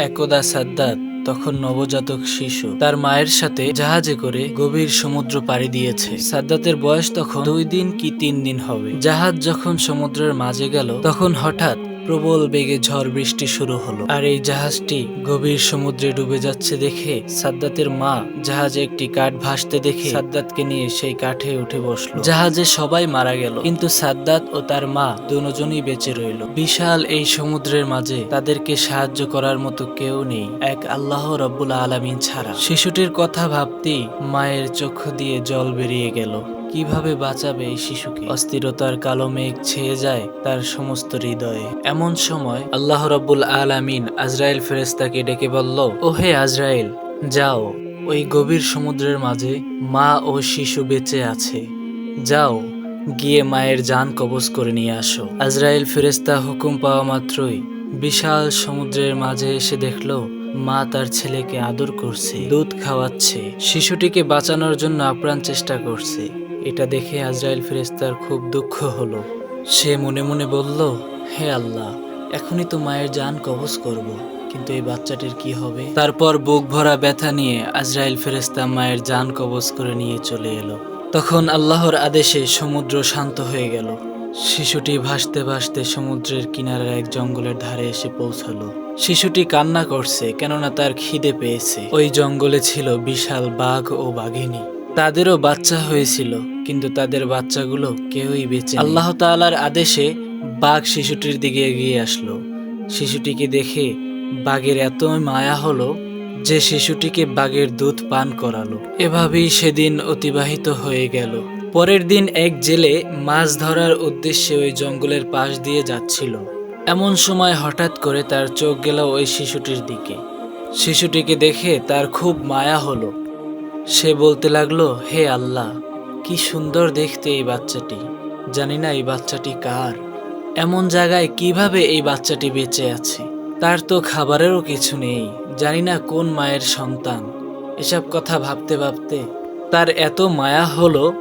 একদা সাদ্দাত, তখন নবজাতক শিশু। তার মায়ের সাথে জাহাজে করে গভীর সমুদ্র পাড়ি দিয়েছে। সাদ্দাতের বয়স তখন দুই দিন কি তিন দিন হবে। জাহাজ যখন সমুদ্রের মাঝে গেল, তখন হঠাৎ প্রবল বেগে ঝড় বৃষ্টি শুরু হলো। আর এই জাহাজটি গভীর সমুদ্রে ডুবে যাচ্ছে দেখে সাদ্দাতের মা জাহাজে একটি কাঠ ভাসতে দেখে সাদ্দাতকে নিয়ে সেই কাঠে উঠে বসল। জাহাজে সবাই মারা গেল, কিন্তু সাদ্দাত ও তার মা দুজনই বেঁচে রইল। বিশাল এই সমুদ্রের মাঝে তাদেরকে সাহায্য করার মতো কেউ নেই, এক আল্লাহ রব্বুল আলামিন ছাড়া। শিশুটির কথা ভাবতেই মায়ের চক্ষু দিয়ে জল বেরিয়ে গেল। কীভাবে বাঁচাবে এই শিশুকে? অস্থিরতার কালো মেঘ ছেয়ে যায় তার সমস্ত হৃদয়ে। এমন সময় আল্লাহ রব্বুল আলামিন আজরাইল ফেরেস্তাকে ডেকে বলল হে আজরাইল, যাও। ওই গভীর সমুদ্রের মাঝে মা ও শিশু বেঁচে আছে। যাও, গিয়ে মায়ের যান কবজ করে নিয়ে আসো। আজরাইল ফেরেস্তা হুকুম পাওয়া মাত্রই বিশাল সমুদ্রের মাঝে এসে দেখল, মা তার ছেলেকে আদর করছে, দুধ খাওয়াচ্ছে, শিশুটিকে বাঁচানোর জন্য আপ্রাণ চেষ্টা করছে। এটা দেখে আজরাইল ফেরেস্তার খুব দুঃখ হলো। সে মনে মনে বলল, হে আল্লাহ, এখনই তো মায়ের যান কবজ করব, কিন্তু এই বাচ্চাটির কি হবে? তারপর বুক ভরা ব্যথা নিয়ে আজরাইল ফেরেস্তা মায়ের যান কবজ করে নিয়ে চলে এলো। তখন আল্লাহর আদেশে সমুদ্র শান্ত হয়ে গেল। শিশুটি ভাসতে ভাসতে সমুদ্রের কিনারের এক জঙ্গলের ধারে এসে পৌঁছালো। শিশুটি কান্না করছে, কেননা তার খিদে পেয়েছে। ওই জঙ্গলে ছিল বিশাল বাঘ ও বাঘিনী। তাদেরও বাচ্চা হয়েছিল। কিন্তু তাদের বাচ্চাগুলো কেউই বেঁচে। আল্লাহ তাআলার আদেশে বাঘ শিশুটির দিকে এগিয়ে আসলো। শিশুটিকে দেখে বাঘের এত মায়া হলো যে শিশুটিকে বাঘের দুধ পান করালো। এভাবেই সেদিন অতিবাহিত হয়ে গেল। পরের দিন এক জেলে মাছ ধরার উদ্দেশ্যে ওই জঙ্গলের পাশ দিয়ে যাচ্ছিল। এমন সময় হঠাৎ করে তার চোখ গেল ওই শিশুটির দিকে। শিশুটিকে দেখে তার খুব মায়া হলো। সে বলতে লাগল, হে আল্লাহ কি সুন্দর দেখতে এই বাচ্চাটি। জানি না এই বাচ্চাটি কার। এমন জায়গায় কীভাবে এই বাচ্চাটি বেঁচে আছে? তার তো খাবারেরও কিছু নেই। জানি না কোন মায়ের সন্তান। এসব কথা ভাবতে ভাবতে তার এত মায়া হলো,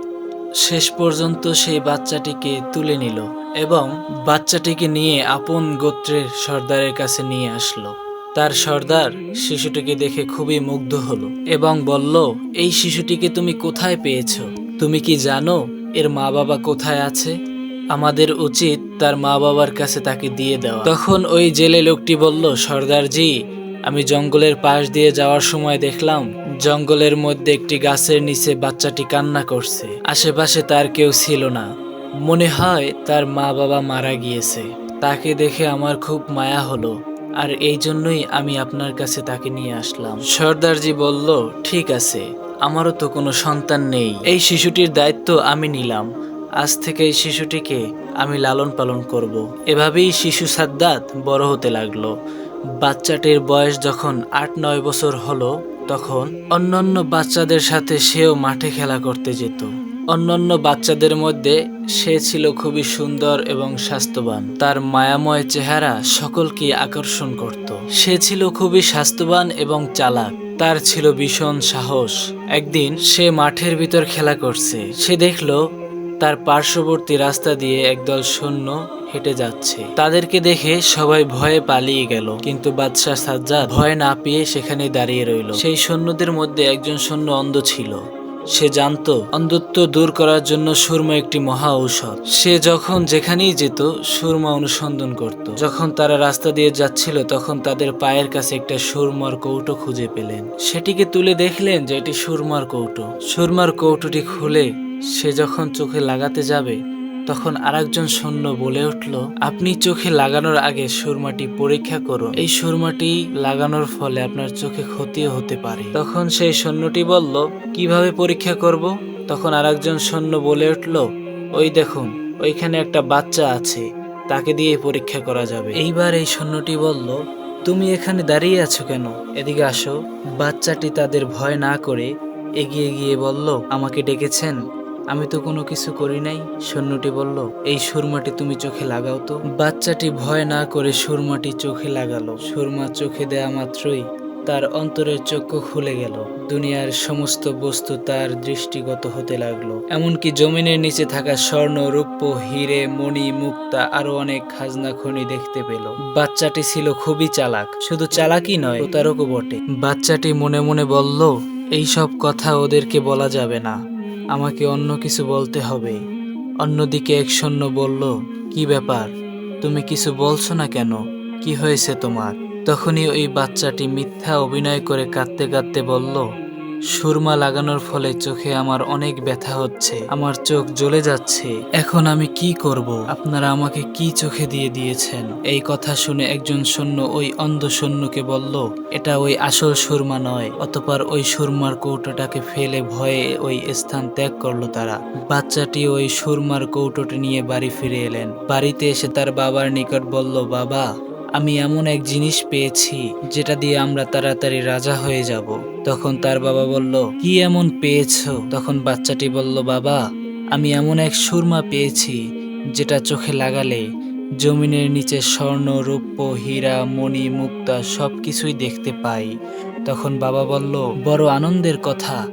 শেষ পর্যন্ত সেই বাচ্চাটিকে তুলে নিল এবং বাচ্চাটিকে নিয়ে আপন গোত্রের সর্দারের কাছে নিয়ে আসলো। তার সর্দার শিশুটিকে দেখে খুবই মুগ্ধ হলো এবং বলল, এই শিশুটিকে তুমি কোথায় পেয়েছ? তুমি কি জানো এর মা বাবা কোথায় আছে? আমাদের উচিত তার মা বাবার কাছে তাকে দিয়ে দেওয়া। তখন ওই জেলে লোকটি বলল, সর্দারজি, আমি জঙ্গলের পাশ দিয়ে যাওয়ার সময় দেখলাম জঙ্গলের মধ্যে একটি গাছের নিচে বাচ্চাটি কান্না করছে। আশেপাশে তার কেউ ছিল না। মনে হয় তার মা বাবা মারা গিয়েছে। তাকে দেখে আমার খুব মায়া হলো, আর এই জন্যই আমি আপনার কাছে তাকে নিয়ে আসলাম। সর্দারজি বলল, ঠিক আছে। আমারও তো কোনো সন্তান নেই। এই শিশুটির দায়িত্ব আমি নিলাম। আজ থেকে এই শিশুটিকে আমি লালন পালন করব। এভাবেই শিশু সাদ্দাত বড় হতে লাগল। বাচ্চাটির বয়স যখন আট নয় বছর হলো, তখন অন্যান্য বাচ্চাদের সাথে সেও মাঠে খেলা করতে যেত। অন্যান্য বাচ্চাদের মধ্যে সে ছিল খুবই সুন্দর এবং স্বাস্থ্যবান। তার মায়াময় চেহারা সকলকে আকর্ষণ করত। সে ছিল খুবই স্বাস্থ্যবান এবং চালাক। তার ছিল ভীষণ সাহস। একদিন সে মাঠের ভিতর খেলা করছে। সে দেখল তার পার্শ্ববর্তী রাস্তা দিয়ে একদল সৈন্য হেঁটে যাচ্ছে। তাদেরকে দেখে সবাই ভয়ে পালিয়ে গেল, কিন্তু বাদশাহ সাজ্জাদ ভয় না পেয়ে সেখানে দাঁড়িয়ে রইল। সেই সৈন্যদের মধ্যে একজন সৈন্য অন্ধ ছিল। সে জানত অন্ধত্ব দূর করার জন্য সুরমা একটি মহা ঔষধ। সে যখন যেখানেই যেত, সুরমা অনুসন্ধান করত। যখন তারা রাস্তা দিয়ে যাচ্ছিল, তখন তাদের পায়ের কাছে একটা সুরমার কৌটো খুঁজে পেলেন। সেটিকে তুলে দেখলেন যে এটি সুরমার কৌটো। সুরমার কৌটোটি খুলে সে যখন চোখে লাগাতে যাবে তখন আরেকজন সৈন্য বলে উঠল, আপনি চোখে লাগানোর আগে সুরমাটি পরীক্ষা করুন। এই সুরমাটি লাগানোর ফলে আপনার চোখে ক্ষতিও হতে পারে। তখন সেই সৈন্যটি বলল, কীভাবে পরীক্ষা করব? তখন আরেকজন সৈন্য বলে উঠল, ওই দেখুন, ওইখানে একটা বাচ্চা আছে, তাকে দিয়ে পরীক্ষা করা যাবে। এইবার এই সৈন্যটি বলল, তুমি এখানে দাঁড়িয়ে আছো কেন? এদিকে আসো। বাচ্চাটি তাদের ভয় না করে এগিয়ে গিয়ে বলল, আমাকে ডেকেছেন আমি তো কোনো কিছু করি নাই, সৈন্যটি বলল, এই সুরমাটি তুমি চোখে লাগাও তো। বাচ্চাটি ভয় না করে সুরমাটি চোখে লাগালো। সুরমা চোখে দেয়া মাত্রই তার অন্তরের চক্ষু খুলে গেল। দুনিয়ার সমস্ত বস্তু তার দৃষ্টিগত হতে লাগল। এমনকি জমিনের নিচে থাকা স্বর্ণ, রূপ্য, হিরে, মণি, মুক্তা আরও অনেক খাজনা খনি দেখতে পেল। বাচ্চাটি ছিল খুবই চালাক। শুধু চালাকই নয়, প্রতারকও বটে। বাচ্চাটি মনে মনে বলল এই সব কথা ওদেরকে বলা যাবে না। আমাকে অন্য কিছু বলতে হবে। অন্যদিকে এক সৈন্য বলল, কি ব্যাপার? তুমি কিছু বলছো না কেন? কি হয়েছে তোমার? তখনই ওই বাচ্চাটি মিথ্যা অভিনয় করে কাঁদতে কাঁদতে বলল সুরমা লাগানোর ফলে চোখে আমার অনেক ব্যথা হচ্ছে। আমার চোখ জ্বলে যাচ্ছে। এখন আমি কি করব? আপনারা আমাকে কি চোখে দিয়ে দিয়েছেন? এই কথা শুনে একজন সৈন্য ওই অন্ধ সৈন্যকে বলল, এটা ওই আসল সুরমা নয়। অতপর ওই সুরমার কৌটোটাকে ফেলে ভয়ে ওই স্থান ত্যাগ করল তারা। বাচ্চাটি ওই সুরমার কৌটোটি নিয়ে বাড়ি ফিরে এলেন। বাড়িতে এসে তার বাবার নিকট বলল, বাবা আমি এমন এক জিনিস পেয়েছি, যেটা দিয়ে আমরা তাড়াতাড়ি রাজা হয়ে যাব। তখন তার বাবা বলল, কি এমন পেয়েছ? তখন বাচ্চাটি বলল, বাবা, আমি এমন এক সুরমা পেয়েছি, যেটা চোখে লাগালে জমিনের নিচে স্বর্ণ, রৌপ্য, হীরা, মণি, মুক্তা সবকিছুই দেখতে পাই। তখন বাবা বলল, বড় আনন্দের কথা।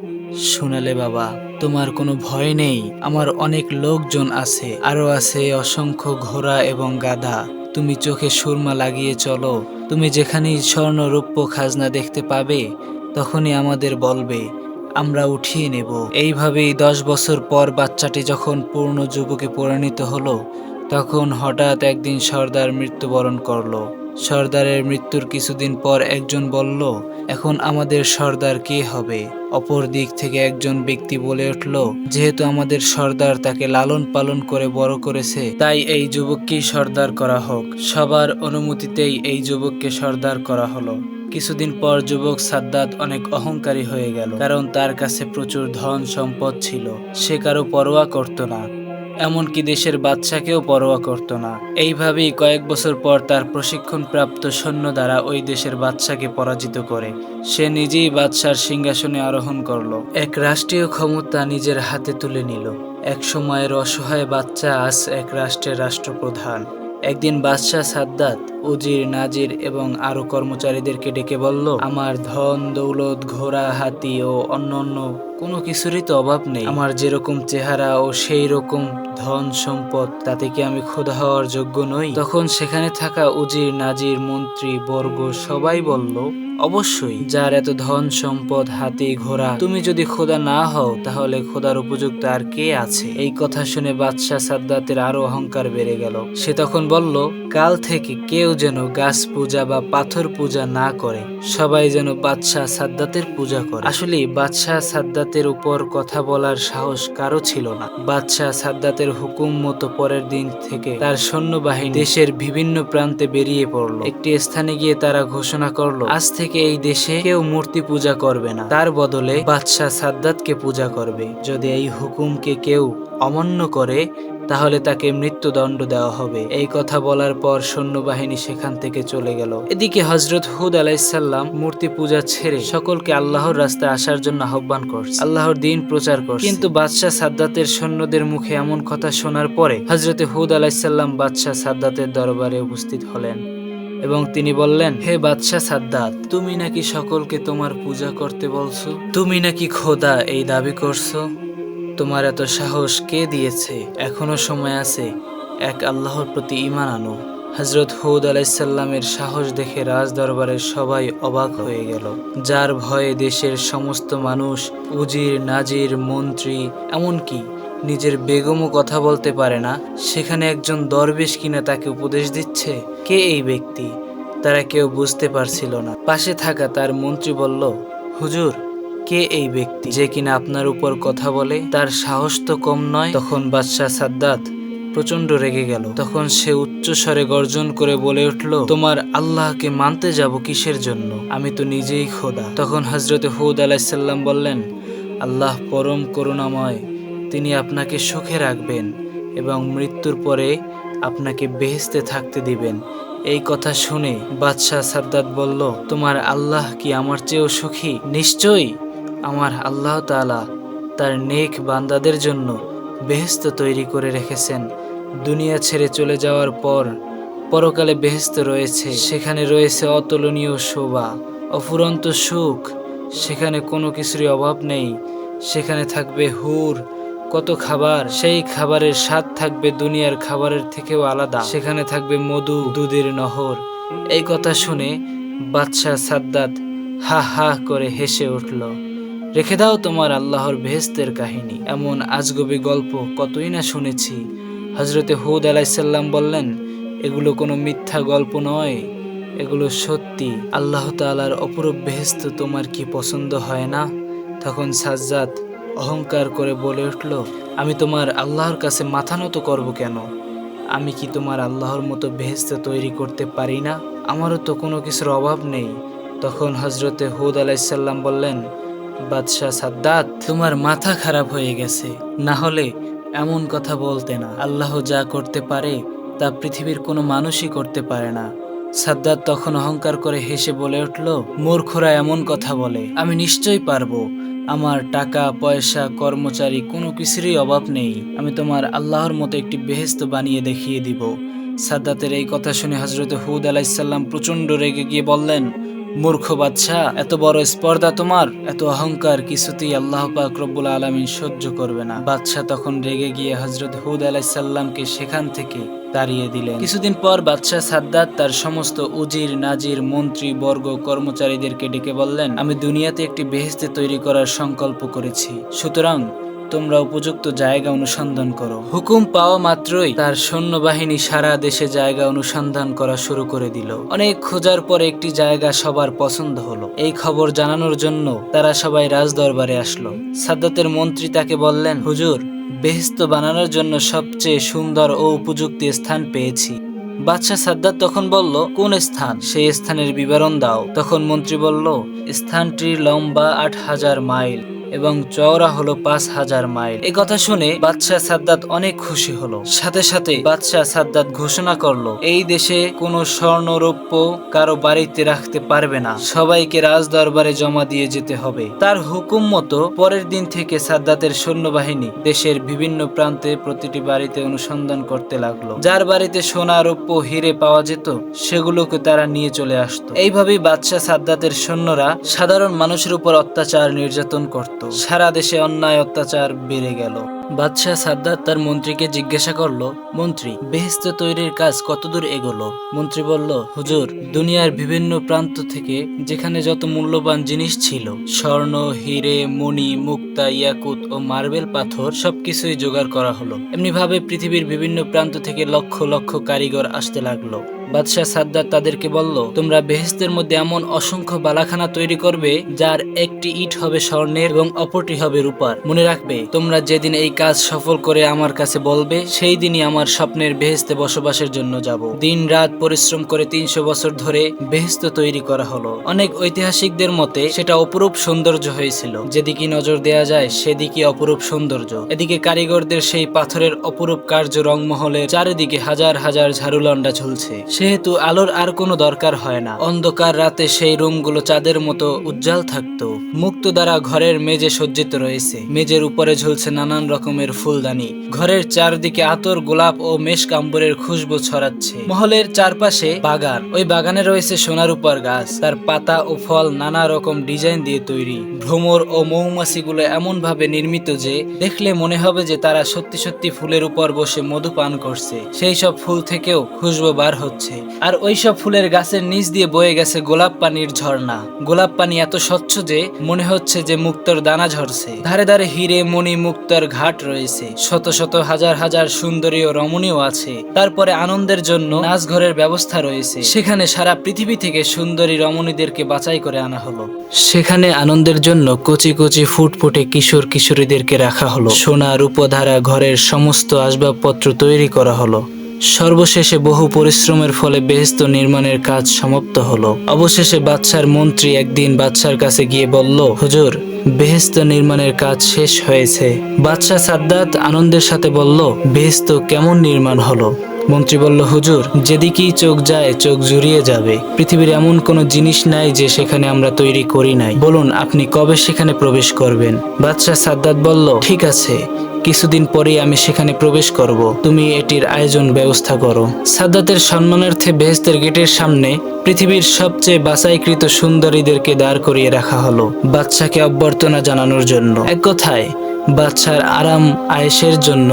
শোনালে বাবা, তোমার কোনো ভয় নেই, আমার অনেক লোকজন আছে আরও আছে অসংখ্য ঘোড়া এবং গাধা। তুমি চোখে সুরমা লাগিয়ে চলো। তুমি যেখানেই স্বর্ণ খাজনা দেখতে পাবে, তখনই আমাদের বলবে, আমরা উঠিয়ে নেব। এইভাবেই দশ বছর পর বাচ্চাটি যখন পূর্ণ যুবকে পরিণত হলো, তখন হঠাৎ একদিন সর্দার মৃত্যুবরণ করল। সর্দারের মৃত্যুর কিছুদিন পর একজন বলল, এখন আমাদের সর্দার কে হবে? অপর দিক থেকে একজন ব্যক্তি বলে উঠল, যেহেতু আমাদের সর্দার তাকে লালন পালন করে বড় করেছে, তাই এই যুবককেই সর্দার করা হোক। সবার অনুমতিতেই এই যুবককে সর্দার করা হলো। কিছুদিন পর যুবক সাদ্দাত অনেক অহংকারী হয়ে গেল, কারণ তার কাছে প্রচুর ধন সম্পদ ছিল। সে কারও পরোয়া করত না। এমনকি দেশের বাদশাকেও পরোয়া করত না। এইভাবেই কয়েক বছর পর তার প্রশিক্ষণপ্রাপ্ত সৈন্য দ্বারা ওই দেশের বাদশাকে পরাজিত করে। সে নিজেই বাদশার সিংহাসনে আরোহণ করল। এক রাষ্ট্রীয় ক্ষমতা নিজের হাতে তুলে নিল। এক সময়ের অসহায় বাচ্চা আজ এক রাষ্ট্রের রাষ্ট্রপ্রধান। একদিন বাদশাহ সাদ্দাত, উজির, নাজির এবং আরও কর্মচারীদেরকে ডেকে বলল, আমার ধন, দৌলত, ঘোড়া, হাতি ও অন্যান্য কোনো কিছুরই তো অভাব নেই। আমার যেরকম চেহারা ও সেই রকম ধন সম্পদ, তাতে কি আমি খোদা হওয়ার যোগ্য নই? তখন সেখানে থাকা উজির, নাজির, মন্ত্রী, বর্গ সবাই বলল অবশ্যই। যার এত ধন সম্পদ হাতি ঘোড়া, তুমি যদি খোদা না হও, তাহলে খোদার উপযুক্ত আর কে আছে? এই কথা শুনে বাদশাহ সাদ্দাতের আরও অহংকার বেড়ে গেল। সে তখন বলল, কাল থেকে কেউ যেন গাছ পূজা বা পাথর পূজা না করে, সবাই যেন বাদশাহ সাদ্দাতের পূজা করে। আসলে বাদশাহ সাদ্দাতের উপর কথা বলার সাহস কারও ছিল না। বাদশাহ সাদ্দাতের হুকুম মতো পরের দিন থেকে তার সৈন্যবাহিনী দেশের বিভিন্ন প্রান্তে বেরিয়ে পড়ল। একটি স্থানে গিয়ে তারা ঘোষণা করল, আজ থেকে এই দেশে কেউ মূর্তি পূজা করবে না। তার বদলে বাদশাহ সাদ্দাতকে পূজা করবে। যদি এই হুকুমকে কেউ অমান্য করে, তাহলে তাকে মৃত্যুদণ্ড দেওয়া হবে। এই কথা বলার পর সৈন্যবাহিনী সেখান থেকে চলে গেল। এদিকে হজরত হুদ আলাইসাল্লাম মূর্তি পূজা ছেড়ে সকলকে আল্লাহর রাস্তায় আসার জন্য আহ্বান করছে। আল্লাহর দিন প্রচার করছে। কিন্তু বাদশাহ সাদ্দাতের সৈন্যদের মুখে এমন কথা শোনার পরে হজরত হুদ আলাইসাল্লাম বাদশাহ সাদ্দাতের দরবারে উপস্থিত হলেন। এবং তিনি বললেন, হে বাদশাহ সাদ্দাত, তুমি নাকি সকলকে তোমার পূজা করতে বলছো? তুমি নাকি খোদা এই দাবি করছ? তোমার এত সাহস কে দিয়েছে? এখনও সময় আছে, এক আল্লাহর প্রতি ইমান আনো। হজরত হুদ আলাইসাল্লামের সাহস দেখে রাজ দরবারের সবাই অবাক হয়ে গেল। যার ভয়ে দেশের সমস্ত মানুষ, উজির, নাজির, মন্ত্রী, এমনকি নিজের বেগমও কথা বলতে পারে না। সেখানে একজন দরবেশ কিনা তাকে উপদেশ দিচ্ছে, কে এই ব্যক্তি? তারা কেউ বুঝতে পারছিল না। পাশে থাকা তার মন্ত্রী বলল, হুজুর, কে এই ব্যক্তি? যে কিনা আপনার উপর কথা বলে, তার সাহস তো কম নয়। তখন বাদশাহ সাদ্দাত প্রচণ্ড রেগে গেল। তখন সে উচ্চ স্বরে গর্জন করে বলে উঠল, তোমার আল্লাহকে মানতে যাব কিসের জন্য? আমি তো নিজেই খোদা। তখন হজরত হুদ আলাইসাল্লাম বললেন, আল্লাহ পরম করুণাময় তিনি আপনাকে সুখে রাখবেন এবং মৃত্যুর পরে আপনাকে বেহেস্তে থাকতে দিবেন। এই কথা শুনে বাদশাহ সাদ্দাত বলল, তোমার আল্লাহ কি আমার চেয়েও সুখী? নিশ্চয়ই, আমার আল্লাহ তাআলা তার নেক বান্দাদের জন্য বেহেস্ত তৈরি করে রেখেছেন। দুনিয়া ছেড়ে চলে যাওয়ার পর পরকালে বেহেস্ত রয়েছে, সেখানে রয়েছে অতুলনীয় শোভা, অফুরন্ত সুখ, সেখানে কোনো কিছুরই অভাব নেই, সেখানে থাকবে হুর কত খাবার, সেই খাবারের স্বাদ থাকবে দুনিয়ার খাবারের থেকেও আলাদা। সেখানে থাকবে মধু, দুধের নহর। এই কথা শুনে বাদশাহ সাদ্দাত হা হা করে হেসে উঠল, রেখে দাও তোমার আল্লাহর বেহেস্তের কাহিনী। এমন আজগবি গল্প কতই না শুনেছি। হজরতে হুদ আলাইসাল্লাম বললেন, এগুলো কোনো মিথ্যা গল্প নয়, এগুলো সত্যি। আল্লাহ তাআলার অপরূপ বেহেস্ত তোমার কি পছন্দ হয় না? তখন সাজ্জাদ অহংকার করে বলে উঠল, আমি তোমার আল্লাহর কাছে মাথা নত করব কেন? আমি কি তোমার আল্লাহর মতো বেহেস্ত তৈরি করতে পারি না? আমারও তো কোনো কিছুর অভাব নেই। তখন হজরতে হুদ আলাইসাল্লাম বললেন, বাদশাহ সাদ্দাত, তোমার মাথা খারাপ হয়ে গেছে। না হলে এমন কথা বলতে না। আল্লাহ যা করতে পারে, তা পৃথিবীর কোনো মানুষই করতে পারে না। সাদ্দাত তখন অহংকার করে হেসে বলে উঠল, মূর্খরা এমন কথা বলে। আমি নিশ্চয়ই পারব। আমার টাকা, পয়সা, কর্মচারী কোনো কিছুরই অভাব নেই। আমি তোমার আল্লাহর মতো একটি বেহেস্ত বানিয়ে দেখিয়ে দিব। সাদ্দাতের এই কথা শুনে হজরত হুদ আলাইসাল্লাম প্রচণ্ড রেগে গিয়ে বললেন মূর্খ বাচ্চা এত বড় স্পর্ধা তোমার, এত অহংকার কিছুতেই আল্লাহ পাক আলমিন সহ্য করবে না। বাচ্চা তখন রেগে গিয়ে হজরত হুদ আলাইসাল্লামকে সেখান থেকে তাড়িয়ে দিলেন। কিছুদিন পর বাদশাহ সাদ্দাত তার সমস্ত উজির, নাজির, মন্ত্রী, বর্গ, কর্মচারীদেরকে ডেকে বললেন, আমি দুনিয়াতে একটি বেহেস্তে তৈরি করার সংকল্প করেছি। সুতরাং তোমরা উপযুক্ত জায়গা অনুসন্ধান করো। হুকুম পাওয়া মাত্রই তার সৈন্যবাহিনী সারা দেশে জায়গা অনুসন্ধান করা শুরু করে দিল। অনেক খোঁজার পর একটি জায়গা সবার পছন্দ হলো। এই খবর জানানোর জন্য তারা সবাই রাজদরবারে আসলো। সাদ্দাতের মন্ত্রী তাকে বললেন, হুজুর বেহেস্ত বানানোর জন্য সবচেয়ে সুন্দর ও উপযুক্ত স্থান পেয়েছি। বাদশাহ সাদ্দাত তখন বলল, কোন স্থান? সেই স্থানের বিবরণ দাও। তখন মন্ত্রী বলল স্থানটির লম্বা আট হাজার মাইল। এবং চওড়া হলো পাঁচ হাজার মাইল। এই কথা শুনে বাদশাহ সাদ্দাত অনেক খুশি হলো। সাথে সাথে বাদশাহ সাদ্দাত ঘোষণা করল, এই দেশে কোনো স্বর্ণ রৌপ্য কারও বাড়িতে রাখতে পারবে না। সবাইকে রাজ দরবারে জমা দিয়ে যেতে হবে। তার হুকুম মতো পরের দিন থেকে সাদ্দাতের সৈন্যবাহিনী দেশের বিভিন্ন প্রান্তে প্রতিটি বাড়িতে অনুসন্ধান করতে লাগল। যার বাড়িতে সোনা, রৌপ্য, হিরে পাওয়া যেত, সেগুলোকে তারা নিয়ে চলে আসতো। এইভাবেই বাদশাহ সাদ্দাতের সৈন্যরা সাধারণ মানুষের উপর অত্যাচার নির্যাতন করত। সারা দেশে অন্যায় অত্যাচার বেড়ে গেল। বাদশাহ সাদ্দাত তার মন্ত্রীকে জিজ্ঞাসা করল, মন্ত্রী বেহেস্ত তৈরির কাজ কতদূর এগোলো? মন্ত্রী বলল, হুজুর, দুনিয়ার বিভিন্ন প্রান্ত থেকে যেখানে যত মূল্যবান জিনিস ছিল, স্বর্ণ, হিরে, মণি, মুক্তা, ইয়াকুত ও মার্বেল পাথর, সবকিছুই জোগাড় করা হলো। এমনিভাবে পৃথিবীর বিভিন্ন প্রান্ত থেকে লক্ষ লক্ষ কারিগর আসতে লাগল। বাদশাহ সাদ্দাত তাদেরকে বলল, তোমরা বেহেস্তের মধ্যে এমন অসংখ্য বালাখানা তৈরি করবে, যার একটি ইট হবে স্বর্ণের এবং অপরটি হবে রূপার। মনে রাখবে, তোমরা যেদিন এই কাজ সফল করে আমার কাছে বলবে, সেই দিনই আমার স্বপ্নের বেহেস্তে বসবাসের জন্য যাব। দিন রাত পরিশ্রম করে তিনশো বছর ধরে বেহেস্ত তৈরি করা হলো। অনেক ঐতিহাসিকদের মতে, সেটা অপরূপ সৌন্দর্য হয়েছিল। যেদিকে নজর দেয়া যায়, সেদিকে অপরূপ সৌন্দর্য। এদিকে কারিগরদের সেই পাথরের অপরূপ কার্য রংমহলের চারিদিকে হাজার হাজার ঝাড়ুলন্ডা ঝুলছে। সেহেতু আলোর আর কোনো দরকার হয় না। অন্ধকার রাতে সেই রুমগুলো চাঁদের মতো উজ্জ্বল থাকতো। মুক্ত দ্বারা ঘরের মেজে সজ্জিত রয়েছে। মেজের উপরে ঝুলছে নানান রকমের ফুলদানি। ঘরের চারদিকে আতর, গোলাপ ও মেষ কাম্বরের খুশবু ছড়াচ্ছে। মহলের চারপাশে বাগান। ওই বাগানে রয়েছে সোনার উপর গাছ। তার পাতা ও ফল নানা রকম ডিজাইন দিয়ে তৈরি। ভ্রমর ও মৌমাছিগুলো এমন ভাবে নির্মিত যে, দেখলে মনে হবে যে তারা সত্যি সত্যি ফুলের উপর বসে মধু পান করছে। সেই সব ফুল থেকেও খুশবু বার হচ্ছে। আর ওই সব ফুলের গাছের নিচ দিয়ে বয়ে গেছে গোলাপ পানির ঝর্ণা। গোলাপ পানি এত স্বচ্ছ যে মনে হচ্ছে যে মুক্তর দানা ঝরছে। ধারে ধারে হিরে মণি মুক্তার ঘাট রয়েছে। শত শত হাজার হাজার সুন্দরী ও রমণীয় আছে। তারপরে আনন্দের জন্য নাচ ঘরের ব্যবস্থা রয়েছে। সেখানে সারা পৃথিবী থেকে সুন্দরী রমণীদেরকে বাছাই করে আনা হলো। সেখানে আনন্দের জন্য কচি কচি ফুটফুটে কিশোর কিশোরীদেরকে রাখা হলো। সোনা, রূপধারা, ঘরের সমস্ত আসবাবপত্র তৈরি করা হলো। সর্বশেষে বহু পরিশ্রমের ফলে বেহেস্ত নির্মাণের কাজ সমাপ্ত হলো। অবশেষে বাদশার মন্ত্রী একদিন বাদশার কাছে গিয়ে বলল, হুজুর বেহেস্ত নির্মাণের কাজ শেষ হয়েছে। বাদশাহ সাদ্দাত আনন্দের সাথে বলল বেহেস্ত কেমন নির্মাণ হলো? মন্ত্রী বলল, হুজুর, যেদিকেই চোখ যায়, চোখ জুড়িয়ে যাবে। পৃথিবীর এমন কোনো জিনিস নাই যে সেখানে আমরা তৈরি করি নাই। বলুন, আপনি কবে সেখানে প্রবেশ করবেন? বাদশাহ সাদ্দাত বলল, ঠিক আছে। কিছুদিন পরেই আমি সেখানে প্রবেশ করব। তুমি এটির আয়োজন ব্যবস্থা করো। সাদ্দাতের সম্মানার্থে বেহেস্তের গেটের সামনে পৃথিবীর সবচেয়ে বাছাইকৃত সুন্দরীদেরকে দাঁড় করিয়ে রাখা হলো বাচ্চাকে অভ্যর্থনা জানানোর জন্য। এক কথায় বাচ্চার আরাম আয়েসের জন্য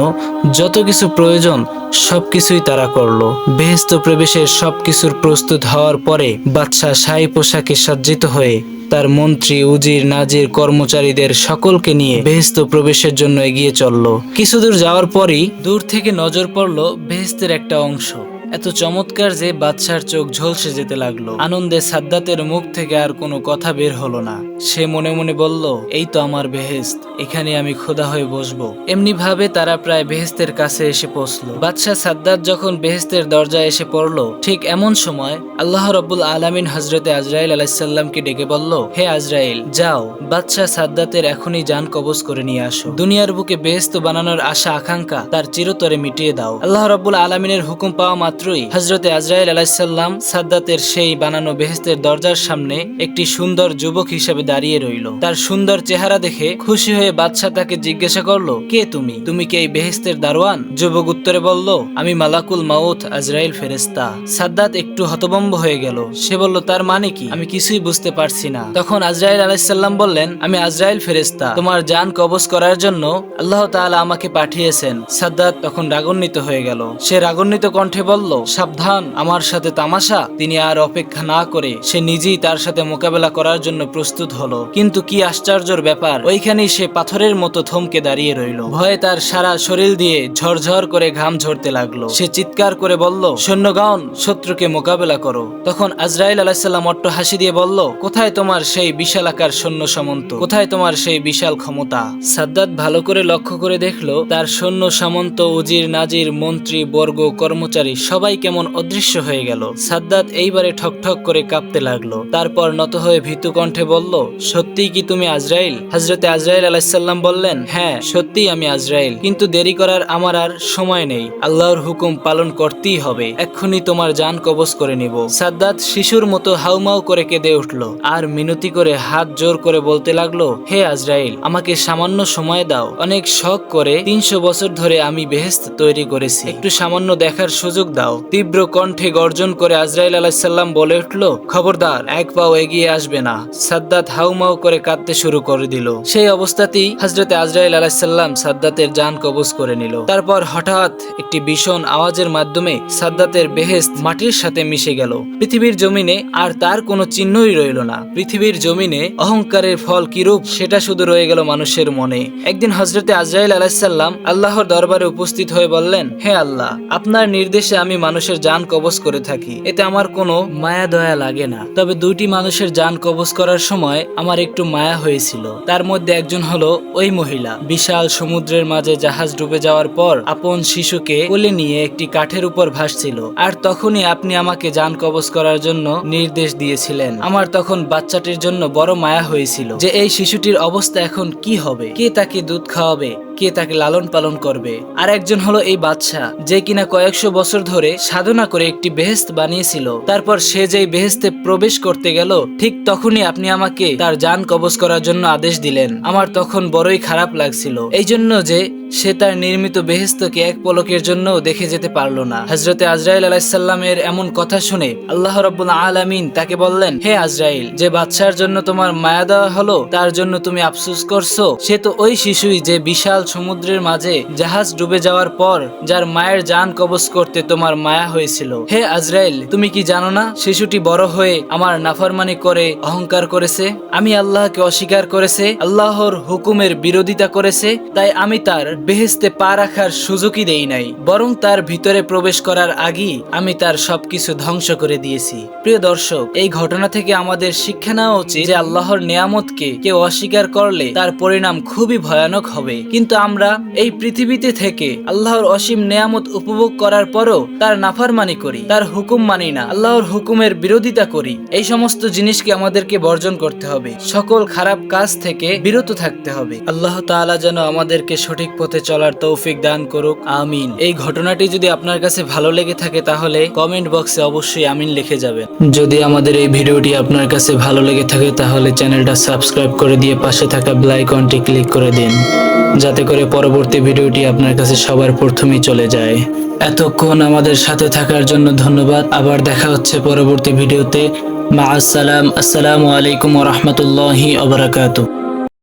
যত কিছু প্রয়োজন সবকিছুই তারা করল। বেহেস্ত প্রবেশের সবকিছুর প্রস্তুত হওয়ার পরে বাদশাহ শাহী পোশাকে সজ্জিত হয়ে তার মন্ত্রী, উজির, নাজির কর্মচারীদের সকলকে নিয়ে বেহেস্ত প্রবেশের জন্য এগিয়ে চলল। কিছুদূর যাওয়ার পরই দূর থেকে নজর পড়ল বেহেস্তের একটা অংশ। এত চমৎকার যে বাদশার চোখ ঝলসে যেতে লাগল। আনন্দে সাদ্দাতের মুখ থেকে আর কোনো কথা বের হলো না। সে মনে মনে বলল, এই তো আমার বেহেস্ত এখানে আমি খোদা হয়ে বসবো। এমনি ভাবে তারা প্রায় বেহেস্তের কাছে এসে পৌঁছলো। বাদশাহ সাদ্দাত যখন বেহেস্তের দরজায় এসে পড়ল, ঠিক এমন সময় আল্লাহ রব্বুল আলামিন হজরতে আজরাইল আলাইসাল্লামকে ডেকে বলল, হে আজরাইল, যাও, বাদশাহ সাদ্দাতের এখনই যান কবজ করে নিয়ে আসো। দুনিয়ার বুকে বেহেস্ত বানানোর আশা, আকাঙ্ক্ষা তার চিরতরে মিটিয়ে দাও। আল্লাহ রব্বুল আলমিনের হুকুম পাওয়া মাত্রই হজরতে আজরাইল আলাইসাল্লাম সাদ্দাতের সেই বানানো বেহেস্তের দরজার সামনে একটি সুন্দর যুবক হিসেবে দাঁড়িয়ে রইল। তার সুন্দর চেহারা দেখে খুশি হয়ে বাদশাহ তাকে জিজ্ঞাসা করল, কে তুমি? তুমি কি এই বেহেস্তের দারোয়ান? যুবক উত্তরে বলল, আমি মালাকুল মাউথ আজরাইল ফেরেস্তা সাদ্দাত একটু হতবম্ব হয়ে গেল। সে বলল, তার মানে কি? আমি কিছুই বুঝতে পারছি না। তখন আজরাইল আলাইসাল্লাম বললেন, আমি আজরাইল ফেরেস্তা তোমার জান কবজ করার জন্য আল্লাহ তাআলা আমাকে পাঠিয়েছেন। সাদ্দাত তখন রাগান্বিত হয়ে গেল। সে রাগান্বিত কণ্ঠে বলল, সাবধান, আমার সাথে তামাশা। তিনি আর অপেক্ষা না করে, সে নিজেই তার সাথে মোকাবেলা করার জন্য প্রস্তুত হলো। কিন্তু কি আশ্চর্যর ব্যাপার, ওইখানেই সে পাথরের মতো থমকে দাঁড়িয়ে রইল। ভয়ে তার সারা শরীর দিয়ে ঝরঝর করে ঘাম ঝরতে লাগল। সে চিৎকার করে বলল, সৈন্যগণ, শত্রুকে মোকাবেলা করো। তখন আজরাইল আলাহিসাল্লাম অট্ট হাসি দিয়ে বলল, কোথায় তোমার সেই বিশাল আকার সৈন্য সামন্ত? কোথায় তোমার সেই বিশাল ক্ষমতা? সাদ্দাত ভালো করে লক্ষ্য করে দেখল, তার সৈন্য সামন্ত, উজির, নাজির, মন্ত্রী, বর্গ, কর্মচারী সবাই কেমন অদৃশ্য হয়ে গেল। সাদ্দাত এইবারে ঠকঠক করে কাঁপতে লাগল। তারপর নত হয়ে ভীতু কণ্ঠে বলল সত্যিই কি তুমি আজরাইল? হজরতে আজরাইল আলাহিসাল্লাম বললেন হ্যাঁ সত্যিই আমি আজরাইল। কিন্তু দেরি করার আমার আর সময় নেই। আল্লাহর হুকুম পালন করতেই হবে। এক্ষুনি তোমার জান কবজ করে নিব। সাদ্দাত শিশুর মতো হাউমাউ করে কেঁদে উঠল আর মিনতি করে হাত জোর করে বলতে লাগল, হে আজরাইল, আমাকে সামান্য সময় দাও। অনেক শখ করে তিনশো বছর ধরে আমি বেহেস্ত তৈরি করেছি। একটু সামান্য দেখার সুযোগ দাও। তীব্র কণ্ঠে গর্জন করে আজরাইল আলাহিসাল্লাম বলে উঠল, খবরদার, এক পাও এগিয়ে আসবে না। সাদ্দাত হাউমাউ করে কাঁদতে শুরু করে দিল। সেই অবস্থাতেই হজরতে আজরাইল আলাহিসাল্লাম সাদ্দাতের জান কবজ করে নিল। তারপর হঠাৎ একটি ভীষণ আওয়াজের মাধ্যমে সাদ্দাতের বেহেস্ত মাটির সাথে মিশে গেল। পৃথিবীর জমিনে আর তার কোনো চিহ্নই রইল না। পৃথিবীর জমিনে অহংকারের ফল কিরূপ, সেটা শুধু রয়ে গেল মানুষের মনে। একদিন হজরতে আজরাইল আলাহিসাল্লাম আল্লাহর দরবারে উপস্থিত হয়ে বললেন, হে আল্লাহ, আপনার নির্দেশে আমি মানুষের জান কবজ করে থাকি। এতে আমার কোনো মায়া দয়া লাগে না। তবে দুইটি মানুষের জান কবজ করার সময় আমার একটু মায়া হয়েছিল। তার মধ্যে একজন হলো ওই মহিলা। বিশাল সমুদ্রের মাঝে জাহাজ ডুবে যাওয়ার পর আপন শিশুকে কোলে নিয়ে একটি কাঠের উপর ভাসছিল। আর তখনই আপনি আমাকে যান কবজ করার জন্য নির্দেশ দিয়েছিলেন। আমার তখন বাচ্চাটির জন্য বড় মায়া হয়েছিল যে এই শিশুটির অবস্থা এখন কি হবে? কে তাকে দুধ খাওয়াবে? কে তাকে লালন পালন করবে? আর একজন হলো এই বাদশা, যে কিনা কয়েকশো বছর ধরে সাধনা করে একটি বেহেস্ত বানিয়েছিল। তারপর সে যেই বেহেস্তে প্রবেশ করতে গেল, ঠিক তখনই আপনি আমাকে তার যান কবজ করার জন্য আদেশ দিলেন। আমার তখন বড়ই খারাপ লাগছিল। এই জন্য যে সে তার নির্মিত বেহেস্তকে এক পলকের জন্য দেখে যেতে পারল না। হজরতে আজরাইল আলাহিসাল্লামের এমন কথা শুনে আল্লাহ রব্বুল আলামিন তাকে বললেন, হে আজরাইল, যে বাচ্চার জন্য তোমার মায়া দেওয়া হলো, তার জন্য তুমি আফসোস করছ? সে তো ওই শিশুই যে বিশাল সমুদ্রের মাঝে জাহাজ ডুবে যাওয়ার পর যার মায়ের যান কবজ করতে তোমার মায়া হয়েছিল। হে আজরাইল, তুমি কি জানো না শিশুটি বড় হয়ে আমার নাফরমানি করে অহংকার করেছে? আমি আল্লাহকে অস্বীকার করেছে, আল্লাহর হুকুমের বিরোধিতা করেছে, তাই আমি তার বেহেস্তে পা রাখার সুযোগই দেই নাই। বরং তার ভিতরে প্রবেশ করার আগেই আমি তার সবকিছু ধ্বংস করে দিয়েছি। প্রিয় দর্শক, এই ঘটনা থেকে আমাদের শিক্ষা নেওয়া উচিত যে আল্লাহর নিয়ামতকে কেউ অস্বীকার করলে তার পরিণাম খুবই ভয়ানক হবে। কিন্তু আমরা এই পৃথিবীতে থেকে আল্লাহর অসীম নিয়ামত উপভোগ করার পরও তার নাফারমানি করি, তার হুকুম মানি না। আল্লাহর হুকুমের বিরোধিতা করি। এই সমস্ত জিনিসকে আমাদেরকে বর্জন করতে হবে। সকল খারাপ কাজ থেকে বিরত থাকতে হবে। আল্লাহ তাআলা যেন আমাদেরকে সঠিক পথে চলার তৌফিক দান করুক। আমিন। এই ঘটনাটি যদি আপনার কাছে ভালো লেগে থাকে তাহলে কমেন্ট বক্সে অবশ্যই আমিন লিখে যাবেন। যদি আমাদের এই ভিডিওটি আপনার কাছে ভালো লেগে থাকে তাহলে চ্যানেলটা সাবস্ক্রাইব করে দিয়ে পাশে থাকা বেল আইকনটি ক্লিক করে দিন। যাতে করে পরবর্তী ভিডিওটি আপনার কাছে সবার প্রথমেই চলে যায়। এতক্ষণ আমাদের সাথে থাকার জন্য ধন্যবাদ। আবার দেখা হচ্ছে পরবর্তী ভিডিওতে। মা আসসালাম। আসসালামু আলাইকুম রহমতুল্লাহি অবরাকাতু